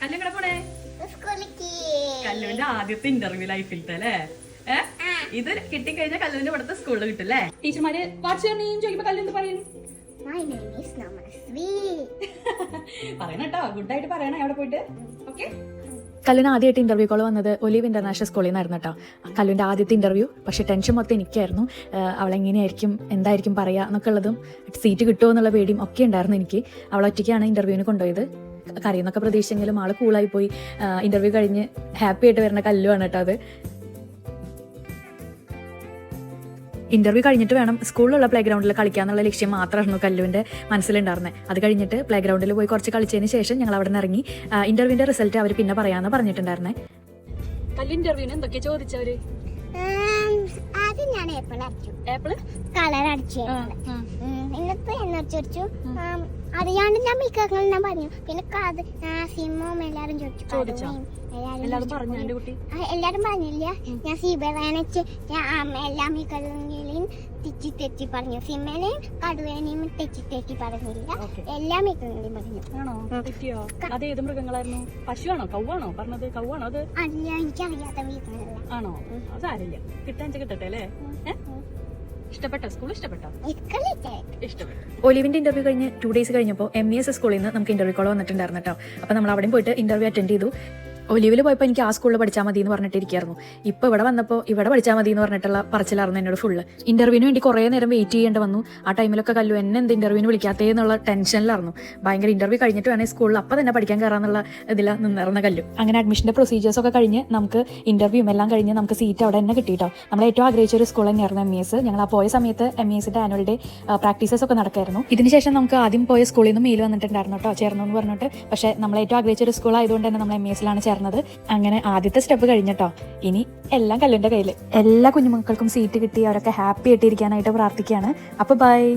പോണേ? കല്ലുവിന്റെ ആദ്യത്തെ ഇന്റർവ്യൂ ലൈഫിലത്തെ അല്ലേ? ഇത് കിട്ടിക്കഴിഞ്ഞാൽ കല്ലുവിന്റെ ഇവിടുത്തെ സ്കൂളിൽ കിട്ടും അല്ലേ? ടീച്ചർമാര് വാട്സ് യുവർ നെയിം ചോദിക്കുമ്പോ കല്ലു എന്ത് പറയും? മൈ നെയിം ഈസ് നമസ്വി പറയണം കേട്ടോ ഗുഡ് ആയിട്ട് പറയണേ അവിടെ പോയിട്ട്. ഓക്കെ കല്ലുവിന് ആദ്യമായിട്ട് ഇന്റർവ്യൂ കോൾ വന്നത് ഒലീവ് ഇന്റർനാഷണൽ സ്കൂളിൽ നിന്നായിരുന്നു കേട്ടോ. കല്ലുവിന്റെ ആദ്യത്തെ ഇന്റർവ്യൂ പക്ഷേ ടെൻഷൻ മൊത്തം എനിക്കായിരുന്നു. അവളെങ്ങനെയായിരിക്കും എന്തായിരിക്കും പറയുക എന്നൊക്കെ ഉള്ളതും സീറ്റ് കിട്ടുമോ എന്നുള്ള പേടിയും ഒക്കെ ഉണ്ടായിരുന്നു എനിക്ക്. അവളൊറ്റയ്ക്കാണ് ഇന്റർവ്യൂവിന് കൊണ്ടുപോയത്. കറിയെന്നൊക്കെ പ്രതീക്ഷിച്ചെങ്കിലും ആൾ കൂളായി പോയി ഇന്റർവ്യൂ കഴിഞ്ഞ് ഹാപ്പി ആയിട്ട് വരുന്ന കല്ലുമാണ് കേട്ടോ അത്. ഇന്റർവ്യൂ കഴിഞ്ഞിട്ട് വേണം സ്കൂളിലുള്ള പ്ലേ ഗ്രൗണ്ടിൽ കളിക്കാന്നുള്ള ലക്ഷ്യം മാത്രമായിരുന്നു കല്ലുവിന്റെ മനസ്സിലുണ്ടായിരുന്നത് അത് കഴിഞ്ഞിട്ട് പ്ലേ ഗ്രൗണ്ടിൽ പോയി കുറച്ച് കളിച്ചതിന് ശേഷം ഞങ്ങൾ അവിടെ നിന്ന് ഇറങ്ങി. ഇന്റർവ്യൂവിന്റെ റിസൾട്ട് അവർ പിന്നെ പറയാമെന്ന് പറഞ്ഞിട്ടുണ്ടായിരുന്നേ. കല്ലു ഇന്റർവ്യൂവിന് എന്തൊക്കെ ചോദിച്ചവര്? ആദ്യം ഞാൻ ഏപ്പിൾ അടിച്ചു. ആപ്പിൾ കളർ അടിച്ചു ആം, ഞാൻ മിക്കങ്ങൾ ഞാൻ പറഞ്ഞു പിന്നെ കാത് ആ എല്ലാരും ചോദിച്ചു. ചോദിച്ചോ? കഥയും എല്ലാരും ചോദിച്ചു. ആ, എല്ലാരും പറഞ്ഞില്ല. ഞാൻ സീബറാനച്ച് ഞാൻ എല്ലാ മിക്കകളെയും തെറ്റി തെറ്റി പറഞ്ഞു. സിമ്മനെയും കടുവേനെയും തെറ്റി തെറ്റി പറഞ്ഞില്ല. Okay. എല്ലാ മിക്കങ്ങളെയും പറഞ്ഞു. ആണോ? തെറ്റിയോ? അത് ഏത് മൃഗങ്ങളായിരുന്നു? പശുവാണോ? കൗവാണോ? പറഞ്ഞത് കൗവാണോ? അത് അല്ല എനിക്കറിയാത്ത മിക്കങ്ങളല്ല ആണോ? അതാരില്ല കിട്ടാൻ കിട്ടട്ടെ അല്ലേ? ഏ? ഇഷ്ടപ്പെട്ടോ സ്കൂൾ ഇഷ്ടപ്പെട്ടോ? ഒലിവിന്റെ ഇന്റർവ്യൂ കഴിഞ്ഞ് ടു ഡേയ്സ് കഴിഞ്ഞപ്പോൾ എം ഇ എസ് സ്കൂളിൽ നിന്ന് നമുക്ക് ഇന്റർവ്യൂ കോൾ വന്നിട്ടുണ്ടായിരുന്നു കേട്ടോ അപ്പോൾ നമ്മൾ അവിടെ പോയിട്ട് ഇന്റർവ്യൂ അറ്റൻഡ് ചെയ്തു. ഒലിവിൽ പോയപ്പോൾ എനിക്ക് ആ സ്കൂളിൽ പഠിച്ചാൽ മതി എന്ന് പറഞ്ഞിട്ടിരിക്കായിരുന്നു. ഇപ്പോൾ ഇവിടെ വന്നപ്പോൾ ഇവിടെ പഠിച്ചാൽ മതി എന്ന് പറഞ്ഞിട്ടുള്ള പറച്ചിലായിരുന്നു എന്നോട് ഫുള്ള് ഇന്റർവ്യൂവിന് വേണ്ടി കുറേ നേരം വെയിറ്റ് ചെയ്യേണ്ടി വന്നു. ആ ടൈമിലൊക്കെ കല്ലു എന്നെ എന്ത് ഇന്റർവ്യൂവിന് വിളിക്കാത്തേ എന്നുള്ള ടെൻഷനിലായിരുന്നു ഭയങ്കര ഇന്റർവ്യൂ കഴിഞ്ഞിട്ട് വേണേൽ സ്കൂളിൽ അപ്പൊ തന്നെ പഠിക്കാൻ കയറാന്നുള്ള ഇതിൽ നിന്നിരുന്ന കല്ലു. അങ്ങനെ അഡ്മിഷന്റെ പ്രൊസീജിയേഴ്സ് ഒക്കെ കഴിഞ്ഞ് നമുക്ക് ഇന്റർവ്യൂ എല്ലാം കഴിഞ്ഞ് നമുക്ക് സീറ്റ് അവിടെ തന്നെ കിട്ടിയിട്ടോ നമ്മൾ ഏറ്റവും ആഗ്രഹിച്ച ഒരു സ്കൂൾ തന്നെയായിരുന്നു എം എസ് ഞങ്ങൾ ആ പോയ സമയത്ത് എം ഇ എസിന്റെ ആനുവൽ ഡേ പ്രാക്ടീസസ് ഒക്കെ നടക്കായിരുന്നു. ഇതിനുശേഷം നമുക്ക് ആദ്യം പോയ സ്കൂളിൽ നിന്ന് മെയിൽ വന്നിട്ടുണ്ടായിരുന്നു കേട്ടോ ചേർന്നു എന്ന് പറഞ്ഞിട്ട്. പക്ഷേ നമ്മൾ ഏറ്റവും ആഗ്രഹിച്ച ഒരു സ്കൂൾ ആയതുകൊണ്ട് തന്നെ നമ്മൾ എം എസിലാണ് ചേർന്നത്. അങ്ങനെ ആദ്യത്തെ സ്റ്റെപ്പ് കഴിഞ്ഞിട്ടോ. ഇനി എല്ലാം കല്ലിന്റെ കയ്യിൽ എല്ലാ കുഞ്ഞുമക്കൾക്കും സീറ്റ് കിട്ടി അവരൊക്കെ ഹാപ്പി ആയിട്ടിരിക്കാനായിട്ട് പ്രാർത്ഥിക്കുകയാണ്. അപ്പോൾ ബൈ